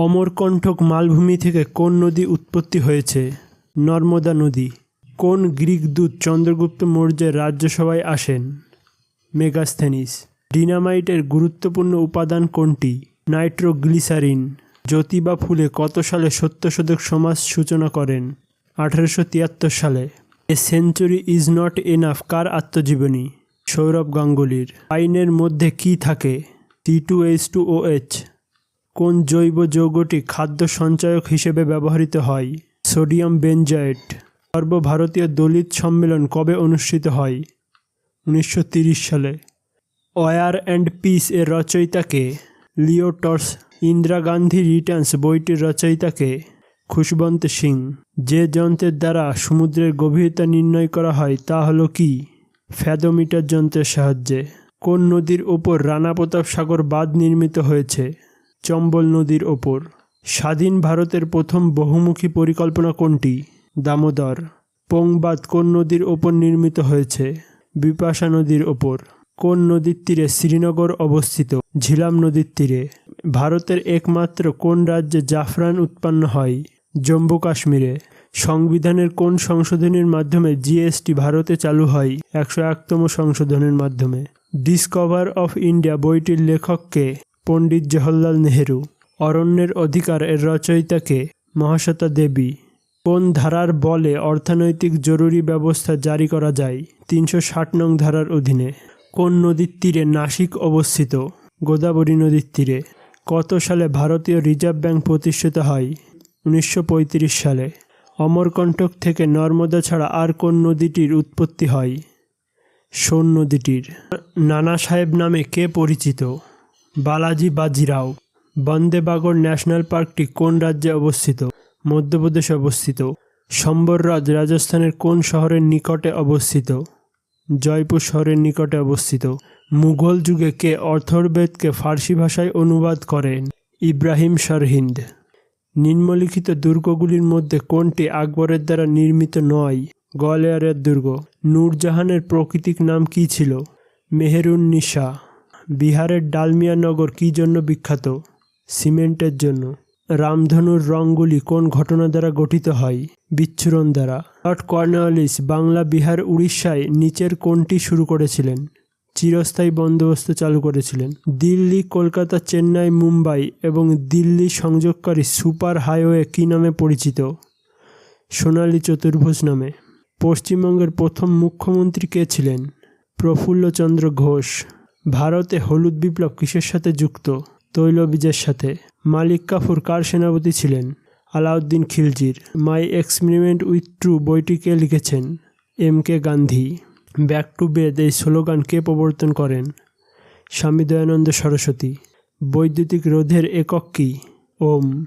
অমরকণ্টক মালভূমি থেকে কোন নদী উৎপত্তি হয়েছে? নর্মদা নদী। কোন গ্রিক দূত চন্দ্রগুপ্ত মৌর্যের রাজ্যসভায় আসেন? মেগাস্থেনিস। ডিনামাইটের গুরুত্বপূর্ণ উপাদান কোনটি? নাইট্রোগ্লিসারিন। জ্যোতিবা ফুলে কত সালে সত্যশোধক সমাজ সূচনা করেন? আঠারোশো তিয়াত্তর সালে। A century is not enough. কার আত্মজীবনী? সৌরভ গাঙ্গুলির। আইনের মধ্যে কি থাকে? T two H two O H. কোন জৈব যৌগটি খাদ্য সঞ্চয়ক হিসেবে ব্যবহৃত হয়? Sodium benzoate. সর্বভারতীয় দলিত সম্মেলন কবে অনুষ্ঠিত হয়? উনিশশো সালে। ওয়ার অ্যান্ড পিস এর রচয়িতাকে Leo Tolstoy Indira Gandhi returns বইটির রচয়িতাকে খুশবন্ত সিং। যে যন্ত্রের দ্বারা সমুদ্রের গভীরতা নির্ণয় করা হয় তা হলো কি? ফ্যাদোমিটার যন্ত্রের সাহায্যে। কোন নদীর ওপর রানা প্রতাপ সাগর বাঁধ নির্মিত হয়েছে? চম্বল নদীর ওপর। স্বাধীন ভারতের প্রথম বহুমুখী পরিকল্পনা কোনটি? দামোদর। পোংবাদ কোন নদীর ওপর নির্মিত হয়েছে? বিপাশা নদীর ওপর। কোন নদীর তীরে শ্রীনগর অবস্থিত? ঝিলাম নদীর তীরে। ভারতের একমাত্র কোন রাজ্যে জাফরান উৎপন্ন হয়? জম্মু কাশ্মীরে। সংবিধানের কোন সংশোধনীর মাধ্যমে জিএসটি ভারতে চালু হয়? একশো একতম সংশোধনের মাধ্যমে। ডিসকভার অফ ইন্ডিয়া বইটির লেখককে পণ্ডিত জওহরলাল নেহেরু, অরণ্যের অধিকার এর রচয়িতাকে মহাশ্বেতা দেবী। কোন ধারার বলে অর্থনৈতিক জরুরি ব্যবস্থা জারি করা যায়? তিনশো ষাট নং ধারার অধীনে। কোন নদীর তীরে নাসিক অবস্থিত? গোদাবরী নদীর তীরে। কত সালে ভারতীয় রিজার্ভ ব্যাংক প্রতিষ্ঠিত হয়? উনিশশো পঁয়ত্রিশ সালে। অমরকণ্টক থেকে নর্মদা ছাড়া আর কোন নদীটির উৎপত্তি হয়? সোন নদীটির। নানা সাহেব নামে কে পরিচিত? বালাজি বাজিরাও বন্দেবাগর ন্যাশনাল পার্কটি কোন রাজ্যে অবস্থিত? মধ্যপ্রদেশে অবস্থিত। সম্বররাজ রাজস্থানের কোন শহরের নিকটে অবস্থিত? জয়পুর শহরের নিকটে অবস্থিত। মুঘল যুগে কে অথর্বেদকে ফার্সি ভাষায় অনুবাদ করেন? ইব্রাহিম সরহিন্দ নিম্নলিখিত দুর্গগুলির মধ্যে কোনটি আকবরের দ্বারা নির্মিত নয়? গোয়ালিয়রের দুর্গ। নূরজাহানের প্রকৃতিক নাম কী ছিল? মেহেরুন নিশা। বিহারের ডালমিয়া নগর কী জন্য বিখ্যাত? সিমেন্টের জন্য। রামধনুর রঙগুলি কোন ঘটনা দ্বারা গঠিত হয়? বিচ্ছুরণ দ্বারা। লর্ড কর্নওয়ালিস বাংলা, বিহার, উড়িষ্যায় নিচের কোনটি শুরু করেছিলেন? চিরস্থায়ী বন্দোবস্ত চালু করেছিলেন। দিল্লি, কলকাতা, চেন্নাই, মুম্বাই এবং দিল্লি সংযোগকারী সুপার হাইওয়ে কী নামে পরিচিত? সোনালী চতুর্ভুজ নামে। পশ্চিমবঙ্গের প্রথম মুখ্যমন্ত্রী কে ছিলেন? প্রফুল্লচন্দ্র ঘোষ। ভারতে হলুদ বিপ্লব কিসের সাথে যুক্ত? তৈলবীজের সাথে। মালিক কাফুর কার সেনাপতি ছিলেন? আলাউদ্দিন খিলজির। মাই এক্সপেরিমেন্ট উইথ ট্রু বইটি কে লিখেছেন? M K Gandhi. Back to Veda এই স্লোগান কে প্রবর্তন করেন? স্বামী দয়ানন্দ সরস্বতী। বৈদ্যুতিক রোধের একক কী? ওম।